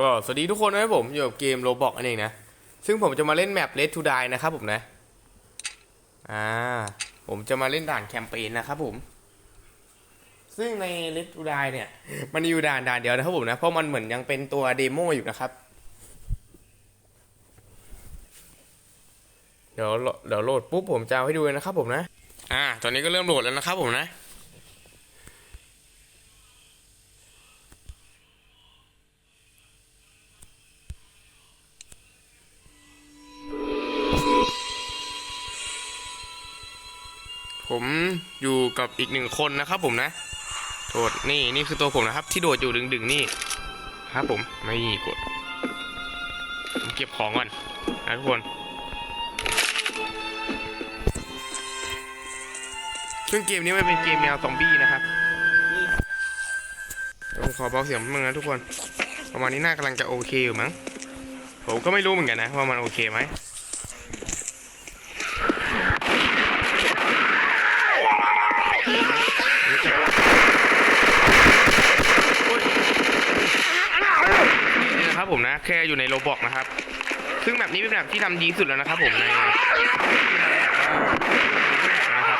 ก็สวัสดีทุกคนนะครับผมอยู่กับเกมโรบอกอันเองนะ ซึ่งผมจะมาเล่นแมป Red to Die นะครับผมนะ อ่า ผมจะมาเล่นด่านแคมเปญนะครับผม ซึ่งใน Red to Die เนี่ย มันอยู่ด่านด่านเดียวนะครับผมนะ เพราะมันเหมือนยังเป็นตัวเดโมอยู่นะครับ เดี๋ยวเดี๋ยวโหลดปุ๊บผมจะเอาให้ดูนะครับผมนะ อ่า ตอนนี้ก็เริ่มโหลดแล้วนะครับผมนะ ผมอยู่กับอีกหนึ่งคนนะครับผมนะ โทษนี่นี่คือตัวผมนะครับ ที่โดดอยู่ดึงๆนี่ครับผมไม่กดผมเก็บของก่อนนะทุกคน ซึ่งเกมนี้มันเป็นเกมแนวซอมบี้นะครับต้องขอเบาเสียงมึงนะทุกคน ประมาณนี้น่ากำลังจะโอเคอยู่มั้ง ผมก็ไม่รู้เหมือนกันนะว่ามันโอเคไหม นะครับผมนะแค่อยู่ในโลบอกนะครับ ซึ่งแบบนี้เป็นแบบที่ทำดีที่สุดแล้วนะครับผมในนะครับ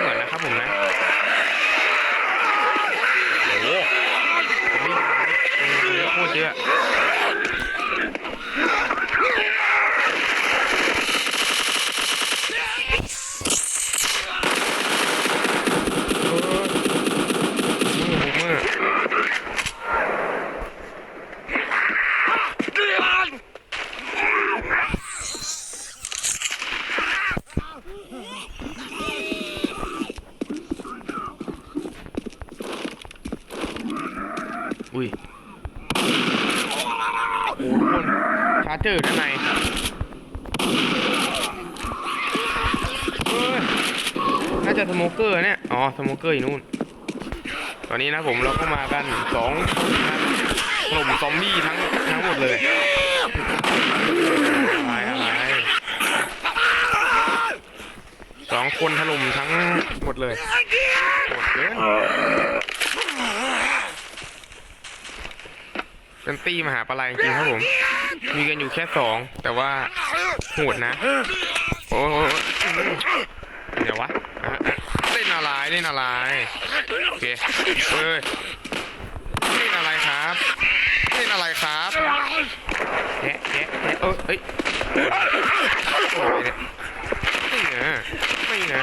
เหมือนนะครับผมนะโอ้โหเยอะโคตรเยอะเออมือมือ อุ้ยโอ้ทุกคนชาร์เจอร์ด้านในเอ้ยน่าจะสโมเกอร์เนี่ย อ๋อสโมเกอร์อยู่นู่น ตอนนี้นะผมเราก็มากันสองกลุ่มซอมบี้ทั้งทั้งหมดเลยอะไรอะไรสองคนถล่มทั้งหมดเลยโหดเกินเป็นตีมหาปลาจริงครับผม มีกันอยู่แค่สอง แต่ว่าโหดนะ โอ้ เล่นอะไรโอเคเฮ้ยเล่นอะไรครับเล่นอะไรครับแกะแกะแกะเอ้ยเอ้ยไม่นะไม่นะ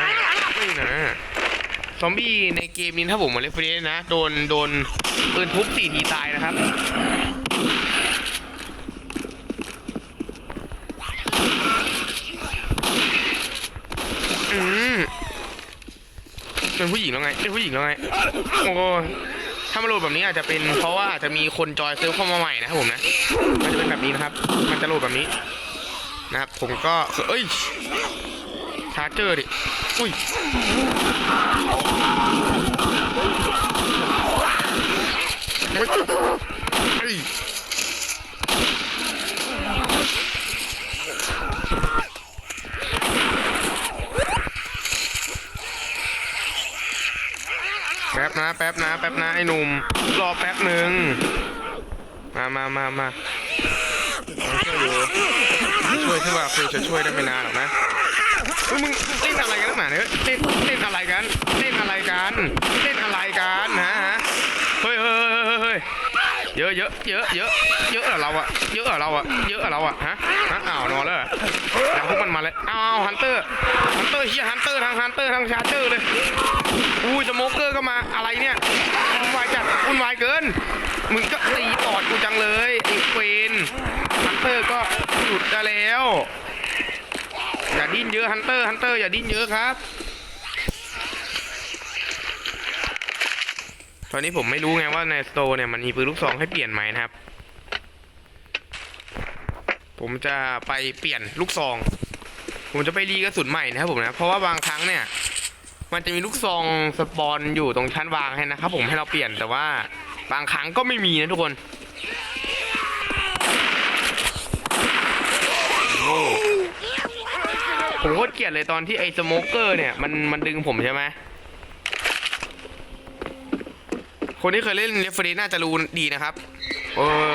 ไม่นะซอมบี้ในเกมนี้ถ้าผมมาเล่นฟรนนะ โดนโดนปืนทุบสี่ทีตายนะครับ อืมเป็นผู้หญิงแล้วไง เป็นผู้หญิงแล้วไงโอ้ถ้ามาโหลดแบบนี้อาจจะเป็นเพราะว่าอาจจะมีคนจอยซิร์ฟเข้ามาใหม่นะครับผมนะ มันจะเป็นแบบนี้นะครับ มันจะโหลดแบบนี้ นะครับ ผมก็ เอ้ยชาร์จเจอร์ดิ อุ้ยเฮ้ยเฮ้ยแป๊บ นะแป๊บนะแป๊บนะไอ้หนุ่มรอแป๊บหนึ่งมามามามาช่วยอยู่ช่วยที่ว่าคือจะช่วยได้ไม่นานหรอกนะเฮ้ยมึงเล่นอะไรกันนักหนาเนี่ยเล่นเล่นอะไรกันเล่นอะไรกันเล่นอะไรกันฮะฮะเฮ้ยเฮ้ยเฮ้ยเฮ้ยเฮ้ยเยอะเยอะเยอะเยอะ อะเรอเราอะเยอะเรอเราอะเยอะเรอเราอะฮะฮะอ้าวนอนแล้วเหรอแล้วพวกมันมาเลยอ้าวฮันเตอร์ฮันเตอร์เฮียฮันเตอร์ทางฮันเตอร์ทางชาร์เจอร์เลยอุ้ยสโมเกอร์ก็มาอะไรเนี่ยวุ่นวายจัดวุ่นวายเกินมึงก็ตีปอดกูจังเลยไอ้เฟนฮันเตอร์ก็หยุดได้แล้วอย่าดิ้นเยอะฮันเตอร์ฮันเตอร์อย่าดิ้นเยอะครับตอนนี้ผมไม่รู้ไงว่าในสโตร์เนี่ยมันมีปืนลูกซองให้เปลี่ยนไหมนะครับ ผมจะไปเปลี่ยนลูกซอง ผมจะไปรีกระสุนใหม่นะครับผมนะเพราะว่าบางครั้งเนี่ย มันจะมีลูกซองสปอนอยู่ตรงชั้นวางให้นะครับผมให้เราเปลี่ยนแต่ว่าบางครั้งก็ไม่มีนะทุกคนโอ้ผมโคตรเกลียดเลยตอนที่ไอ้สโมเกอร์เนี่ยมันมันดึงผมใช่ไหมโคนที่เคยเล่นเลฟเฟรน่าจะรู้ดีนะครับเออ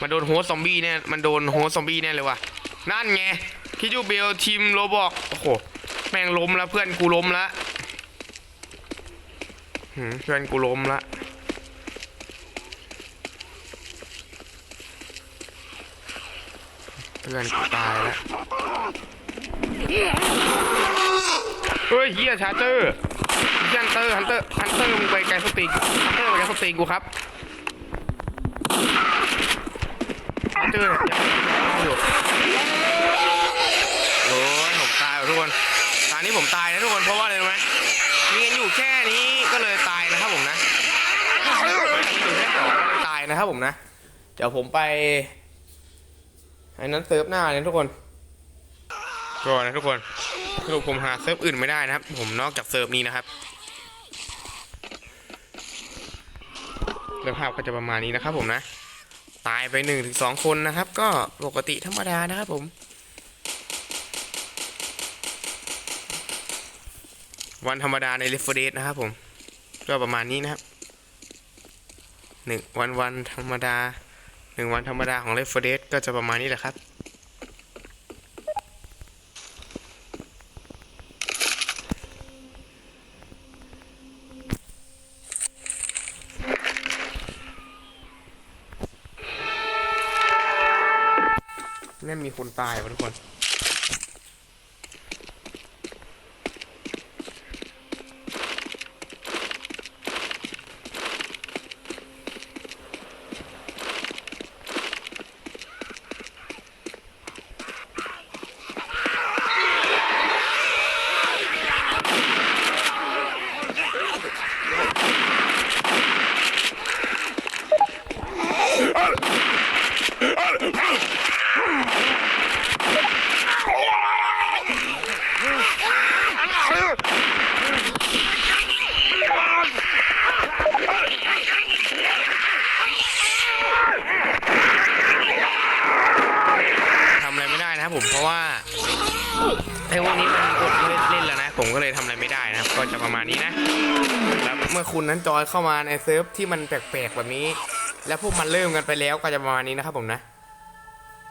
มันโดนโฮสซอมบี้เนี่ยมันโดนโฮสซอมบี้แน่เลยว่ะนั่นไงคิจูเบลทีมโรบอกโอ้โหแม่งล้มแล้วเพื่อนกูล้มละเพื่อนกูล้มละเพื่อนกูตายแล้วเฮ้ยเฮียชาร์เจอร์ ฮันเตอร์ฮันเตอร์ฮันเตอร์มึงไปไกลสติกฮันเตอร์ไปไกลสติกูครับฮันเตอร์เนี่ยอยู่โอ้ยผมตายทุกคนตอนนี้ผมตายนะทุกคนเพราะว่าอะไรรู้ไหมมีกันอยู่แค่นี้ก็เลยตายนะครับผมนะอยู่แค่สองตายนะครับผมนะ เดี๋ยวผมไปไอ้นั้นเซิร์ฟหน้าเนี่ยทุกคนก็นะทุกคนสรุปผมหาเซิร์ฟอื่นไม่ได้นะครับ ผมนอกจากเซิร์ฟนี้นะครับ เรื่องภาพก็จะประมาณนี้นะครับผมนะ ตายไปหนึ่งถึงสองคนนะครับ ก็ปกติธรรมดานะครับผม วันธรรมดาในเลฟเฟรดนะครับผม ก็ประมาณนี้นะครับหนึ่งวันวันธรรมดาหนึ่งวันธรรมดาของเลฟเฟรดก็จะประมาณนี้แหละครับ นั่นมีคน ตายวะทุกคน ทำอะไรไม่ได้นะครับผมเพราะว่าไอ้วันนี้มันกดเล่นเล่นแล้วนะ ผม ก็เลยทำอะไรไม่ได้นะครับ ก็จะประมาณนี้นะแล้วเมื่อคุณนั้นจอยเข้ามาในเซิร์ฟที่มันแปลกๆแบบนี้ แล้วพวกมันเริ่มกันไปแล้วก็จะประมาณนี้นะครับผมนะ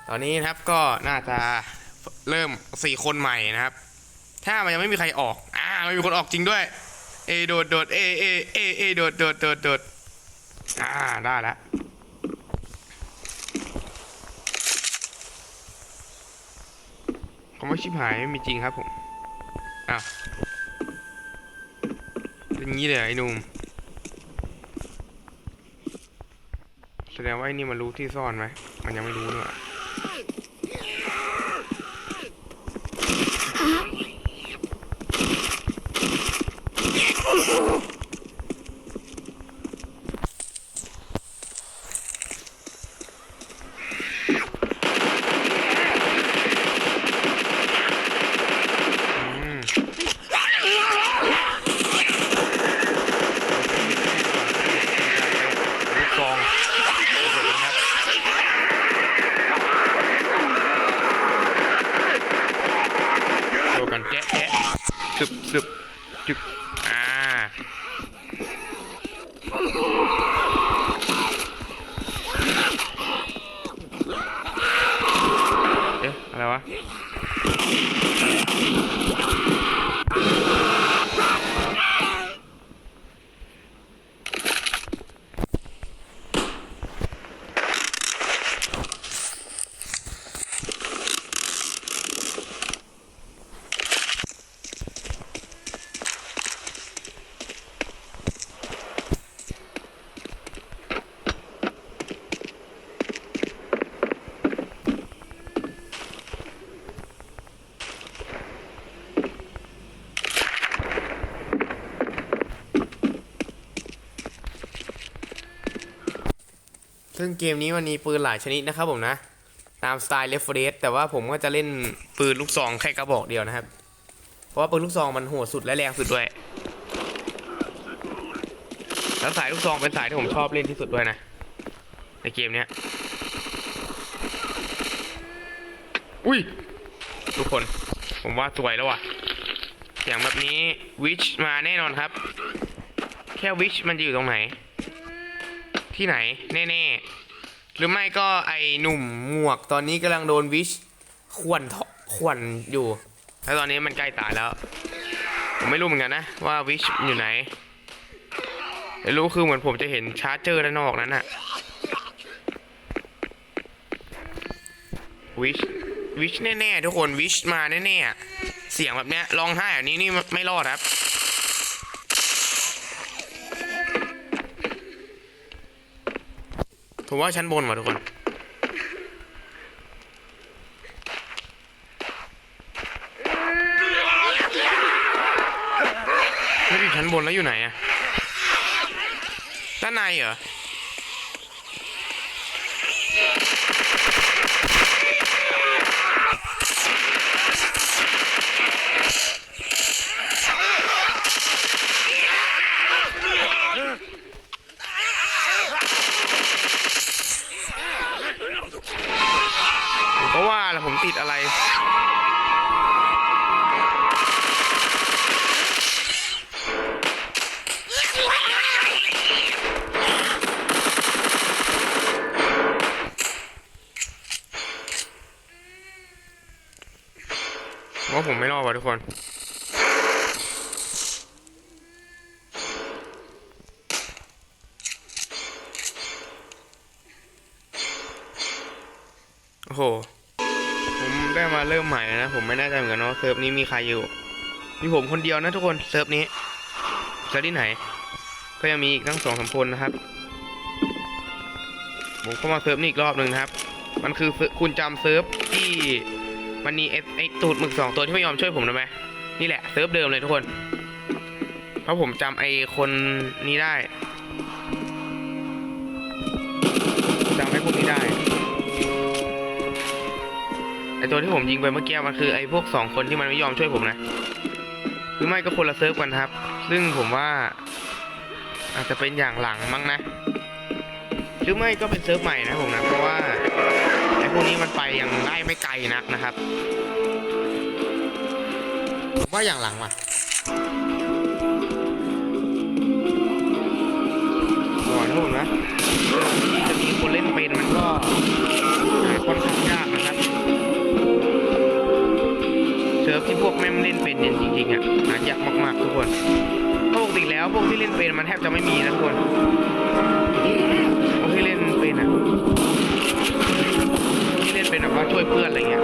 ตอนนี้นะครับก็น่าจะเริ่มสี่คนใหม่นะครับ ถ้ามันยังไม่มีใครออกอ่าไม่มีคนออกจริงด้วย เอโดดโดดเอเอเอเอโดดโดดโดดโดดอ่าได้แล้วผมว่าชิบหายไม่มีจริงครับผม อ้าวเป็นงี้เลยไอ้หนุ่มแสดงว่าไอ้นี่มันรู้ที่ซ่อนไหม มันยังไม่รู้เนี่ยอืมลูกซองเปิดเลยครับดูกันแกะแกะสึบสึบจึกอ่า เอ๊ะ อะไรวะ ซึ่งเกมนี้มันมีปืนหลายชนิดนะครับผมนะ ตามสไตล์เลฟเฟรแต่ว่าผมก็จะเล่นปืนลูกซองแค่กระบอกเดียวนะครับ เพราะว่าปืนลูกซองมันโหดสุดและแรงสุดด้วย แล้วสายลูกซองเป็นสายที่ผมชอบเล่นที่สุดด้วยนะ ในเกมเนี้ย อุ้ย ทุกคน ผมว่าสวยแล้วว่ะอย่างแบบนี้วิชมาแน่นอนครับ แค่วิชมันจะอยู่ตรงไหน ที่ไหน แน่ๆ หรือไม่ก็ไอหนุ่มหมวกตอนนี้กำลังโดนวิชขวนเถาะขวนอยู่ แล้วตอนนี้มันใกล้ตายแล้ว ผมไม่รู้เหมือนกันนะ ว่าวิชอยู่ไหนแต่รู้คือเหมือนผมจะเห็นชาร์จเจอร์ด้านนอกนั้นอะวิชวิชแน่ๆ ทุกคนวิชมาแน่ๆ เสียงแบบเนี้ยร้องไห้แบบนี้นี่ไม่รอดครับ ผมว่าชั้นบนว่ะทุกคน ไม่ด้อยู่ชั้นบนแล้วอยู่ไหนอะด้านในเหรอ ผมก็ ว่าแหละผมติดอะไร ว่าผมไม่รอดว่ะทุกคนโอ้โห เริ่มใหม่นะ ผมไม่แน่ใจเหมือนกันว่าเซิร์ฟนี้มีใครอยู่ มีผมคนเดียวนะทุกคนเซิร์ฟนี้เซิร์ฟที่ไหน ก็ยังมีอีกทั้งสองสามคนนะครับผมเข้ามาเซิร์ฟนี้อีกรอบหนึ่งนะครับ มันคือคุณจำเซิร์ฟที่มันมีไอ้ไอตูดหมึกสองตัวที่ไม่ยอมช่วยผมได้ไหมนี่แหละเซิร์ฟเดิมเลยทุกคน เพราะผมจำไอคนนี้ได้จำไอ้พวกนี้ได้ อตัวที่ผมยิงไปเมื่อกี้มันคือไอพวกสองคนที่มันไม่ยอมช่วยผมนะหรือไม่ก็คนละเซิร์ฟกันครับ ซึ่งผมว่า อาจจะเป็นอย่างหลังมั้งนะ หรือไม่ก็เป็นเซิร์ฟใหม่นะผมนะ เพราะว่าไอพวกนี้มันไปยังไล่ไม่ไกลนักนะครับผมว่าอย่างหลังว่ะก่อนนะผมนะที่จะมีคนเล่นเป็นมันก็ค่อนข้างยากนะครับ พวกแม่งเล่นเป็นเนี่ยจริงๆอะหายากมากๆทุกคนปกติแล้วพวกที่เล่นเป็นมันแทบจะไม่มีนะทุกคนพวกที่เล่นเป็นอะที่เล่นเป็นแบบว่าช่วยเพื่อนอะไรเงี้ย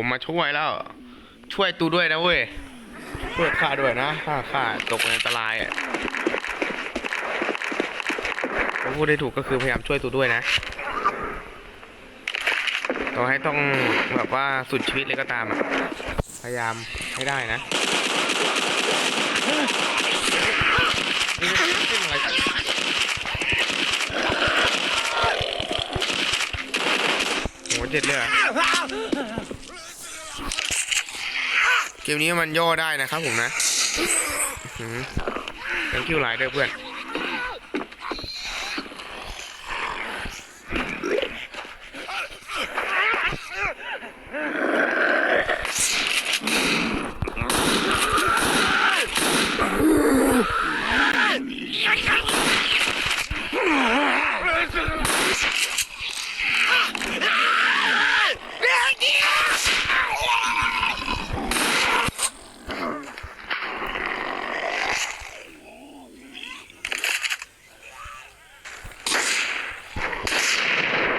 ไอ้หนูมาช่วยแล้ว ช่วยตูด้วยนะเว้ย ช่วยข้าด้วยนะข้าข้าตกในอันตรายอะผมพูดได้ถูกก็คือพยายามช่วยตูด้วยนะต่อให้ต้องแบบว่าสุดชีวิตเลยก็ตามอะ พยายามให้ได้นะนี่เป็นอะไรโหเจ็ดเลยเหรอ เกมนี้มันย่อได้นะครับผมนะ thank you หลายเด้อเพื่อน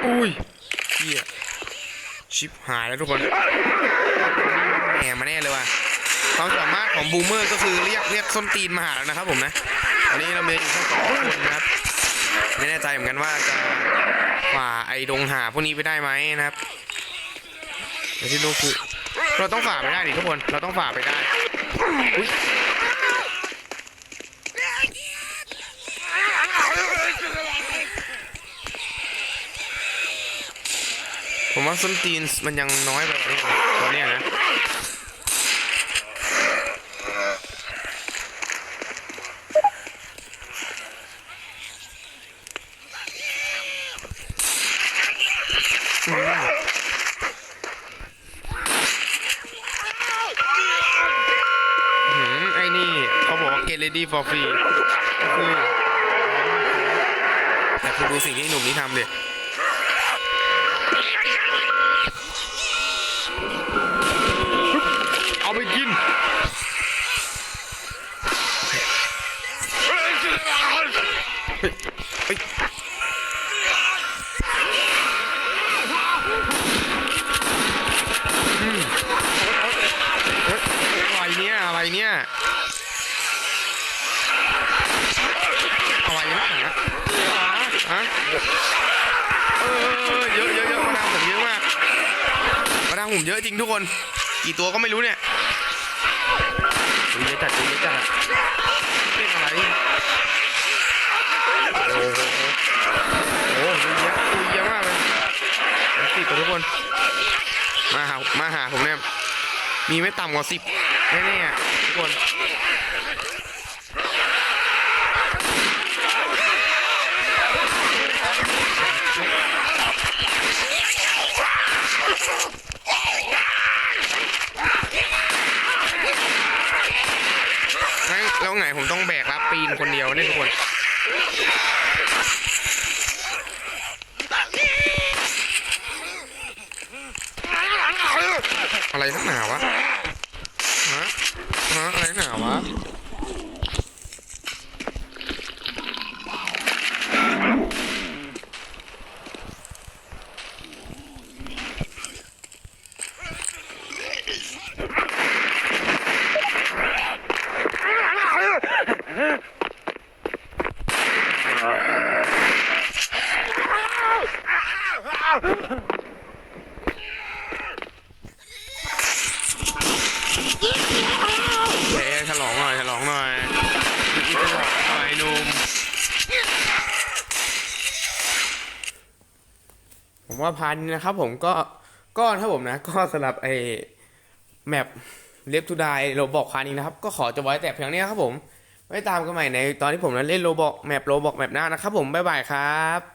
อุ้ยเฮีย ชิปหายแล้วทุกคนแหมมาแน่เลยว่ะความสามารถของบูมเมอร์ก็คือเรียกเรียกส้นตีนมาหาแล้วนะครับผมนะตอนนี้เรามีอยู่แค่สองคนนะครับ ไม่แน่ใจเหมือนกันว่าจะฝ่าไอ้ดงหาพวกนี้ไปได้ไหมนะครับแต่ที่รู้คือเราต้องฝ่าไปได้ดิทุกคน เราต้องฝ่าไปได้อุ๊ย ผมว่าส้นตีนมันยังน้อยไปกว่านี้ตัวเนี้ยนะไอ้นี่เขาบอกว่า get ready for free ก็คือแต่คุณดูสิ่งที่หนุ่มนี้ทำดิเอ ผมเยอะจริงทุกคน กี่ตัวก็ไม่รู้เนี่ยเยอะจัดเยอะจัดเป็นอะไรโอ้โหโอ้โหเยอะเยอะมากเลยสิบทุกคน มาหามาหาผมเนี่ยมีไม่ต่ำกว่าสิบแน่ๆอะทุกคน แล้วไงผมต้องแบกรับปีนคนเดียวเนี่ยทุกคนอะไรนักหนาวะ ฮะ ฮะ อะไรนักหนาวะ เฮ้ฉลองหน่อยฉลองหน่อยฉลองหน่อยหนุ่ม ว่าพันนะครับผมก็ก็ถ้าผมนะ ก็สำหรับไอ้แมปเล็บทูไดโรบอกพันนี้นะครับ ก็ขอจะไว้แต่เพียงนี้ครับผมไว้ตามกันใหม่ในตอนที่ผมนั้นเล่นโรบอกแมปโรบอกแมปหน้านะครับผมบ๊ายบายครับ